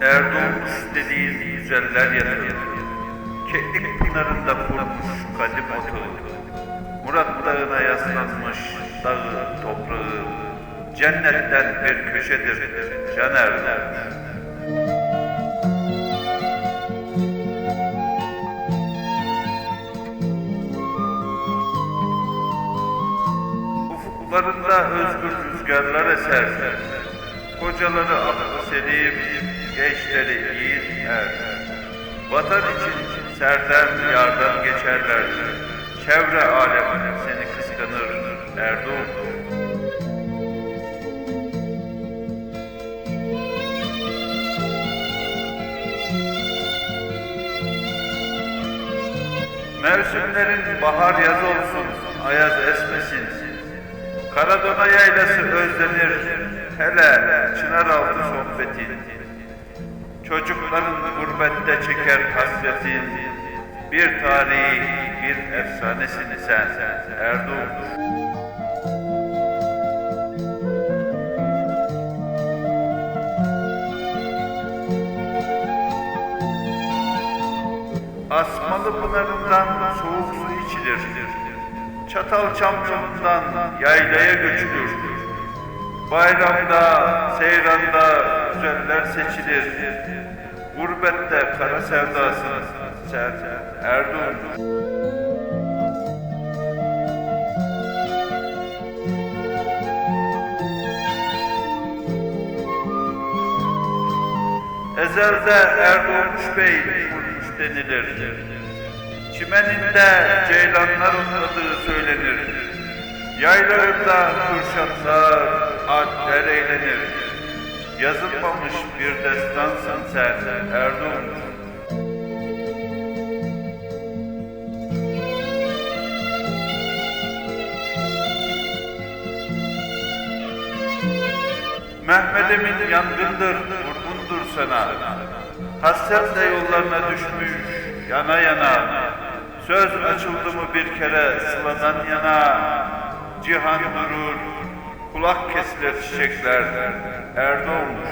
Erdoğmuş dediğin güzeller yatır. Keklik pınarında kurmuş kadim otu. Murat Dağı'na yaslanmış dağı toprağı. Cennetten bir köşedir Caner'den. Ufuklarında özgür rüzgarlar eser. Kocaları aklı selim, gençleri yiğit er. Vatan için serden yardan geçerler. Çevre alem seni kıskanır Erdoğan. Mevsimlerin bahar yaz olsun, ayaz esmesin. Karadona yaylası özlenir, hele Çınaraltı sohbetin. Çocukların gurbette çeker hasretin. Bir tarihi, bir efsanesin sen Erdoğan. Asmalı pınarından soğuk su içilir. Çatal çam yaylaya göçülür. Bayramda, seyranda güzeller seçilir. Gurbette kara sevdasın sen Erdoğan. Ezelde Erdoğmuş Bey kurmuş denilir. Çimeninde ceylanlar otladığı söylenir. Yaylarında kuşatlar, alpler eğlenir. Yazılmamış bir destansın sen Erdoğan. Mehmet Emin yangındır, vurgundur sana. Hasretle yollarına düşmüş, yana yana. Söz açıldı mı bir kere sıladan yana. Cihan durur, kulak kesilir çiçekler. Erdoğmuş.